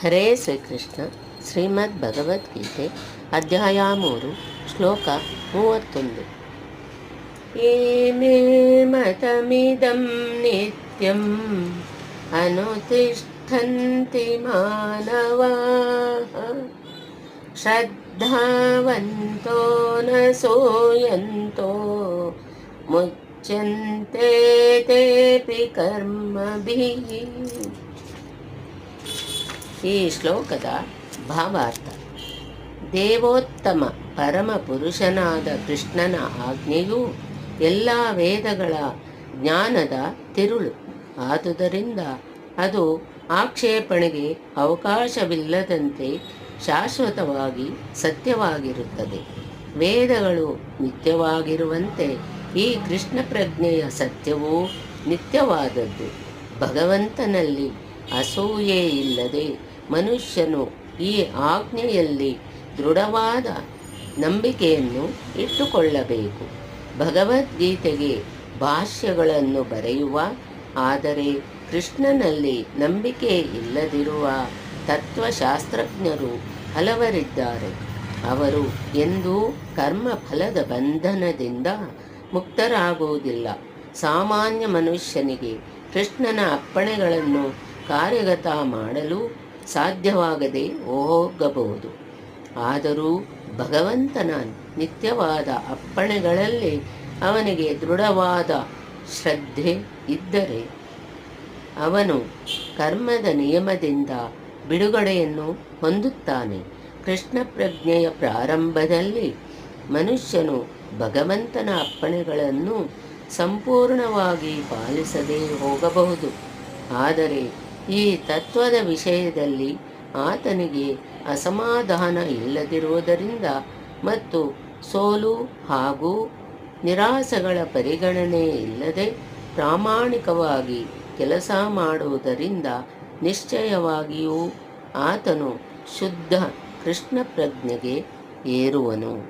ಹರೇ ಶ್ರೀಕೃಷ್ಣ ಶ್ರೀಮದ್ ಭಗವದ್ಗೀತೆ ಅಧ್ಯಾಯ ಮೂರು ಶ್ಲೋಕ ಮೂವತ್ತೊಂದು ಏನೇ ಮತಮಿದಂ ನಿತ್ಯಂ ಅನುತಿಷ್ಠಂತಿ ಮಾನವಾ ಶ್ರದ್ಧಾವಂತೋ ನ ಸೋಯಂತೋ ಮುಚ್ಚಂತೆ ತೇಪಿ ಕರ್ಮಭಿಃ ಈ ಶ್ಲೋಕದ ಭಾವಾರ್ಥ. ದೇವೋತ್ತಮ ಪರಮ ಪುರುಷನಾದ ಕೃಷ್ಣನ ಆಜ್ಞೆಯು ಎಲ್ಲ ವೇದಗಳ ಜ್ಞಾನದ ತಿರುಳು. ಆದುದರಿಂದ ಅದು ಆಕ್ಷೇಪಣೆಗೆ ಅವಕಾಶವಿಲ್ಲದಂತೆ ಶಾಶ್ವತವಾಗಿ ಸತ್ಯವಾಗಿರುತ್ತದೆ. ವೇದಗಳು ನಿತ್ಯವಾಗಿರುವಂತೆ ಈ ಕೃಷ್ಣ ಪ್ರಜ್ಞೆಯ ಸತ್ಯವೂ ನಿತ್ಯವಾದದ್ದು. ಭಗವಂತನಲ್ಲಿ ಅಸೂಯೆ ಇಲ್ಲದೆ ಮನುಷ್ಯನು ಈ ಆಜ್ಞೆಯಲ್ಲಿ ದೃಢವಾದ ನಂಬಿಕೆಯನ್ನು ಇಟ್ಟುಕೊಳ್ಳಬೇಕು. ಭಗವದ್ಗೀತೆಗೆ ಭಾಷ್ಯಗಳನ್ನು ಬರೆಯುವ, ಆದರೆ ಕೃಷ್ಣನಲ್ಲಿ ನಂಬಿಕೆ ಇಲ್ಲದಿರುವ ತತ್ವಶಾಸ್ತ್ರಜ್ಞರು ಹಲವರಿದ್ದಾರೆ. ಅವರು ಎಂದೂ ಕರ್ಮಫಲದ ಬಂಧನದಿಂದ ಮುಕ್ತರಾಗುವುದಿಲ್ಲ. ಸಾಮಾನ್ಯ ಮನುಷ್ಯನಿಗೆ ಕೃಷ್ಣನ ಅಪ್ಪಣೆಗಳನ್ನು ಕಾರ್ಯಗತ ಮಾಡಲು ಸಾಧ್ಯವಾಗದೆ ಹೋಗಬಹುದು. ಆದರೂ ಭಗವಂತನ ನಿತ್ಯವಾದ ಅಪ್ಪಣೆಗಳಲ್ಲಿ ಅವನಿಗೆ ದೃಢವಾದ ಶ್ರದ್ಧೆ ಇದ್ದರೆ ಅವನು ಕರ್ಮದ ನಿಯಮದಿಂದ ಬಿಡುಗಡೆಯನ್ನು ಹೊಂದುತ್ತಾನೆ. ಕೃಷ್ಣ ಪ್ರಜ್ಞೆಯ ಪ್ರಾರಂಭದಲ್ಲಿ ಮನುಷ್ಯನು ಭಗವಂತನ ಅಪ್ಪಣೆಗಳನ್ನು ಸಂಪೂರ್ಣವಾಗಿ ಪಾಲಿಸದೇ ಹೋಗಬಹುದು. ಆದರೆ ಈ ತತ್ವದ ವಿಷಯದಲ್ಲಿ ಆತನಿಗೆ ಅಸಮಾಧಾನ ಇಲ್ಲದಿರುವುದರಿಂದ ಮತ್ತು ಸೋಲು ಹಾಗೂ ನಿರಾಸೆಗಳ ಪರಿಗಣನೆ ಇಲ್ಲದೆ ಪ್ರಾಮಾಣಿಕವಾಗಿ ಕೆಲಸ ಮಾಡುವುದರಿಂದ ನಿಶ್ಚಯವಾಗಿಯೂ ಆತನು ಶುದ್ಧ ಕೃಷ್ಣ ಪ್ರಜ್ಞೆಗೆ ಏರುವನು.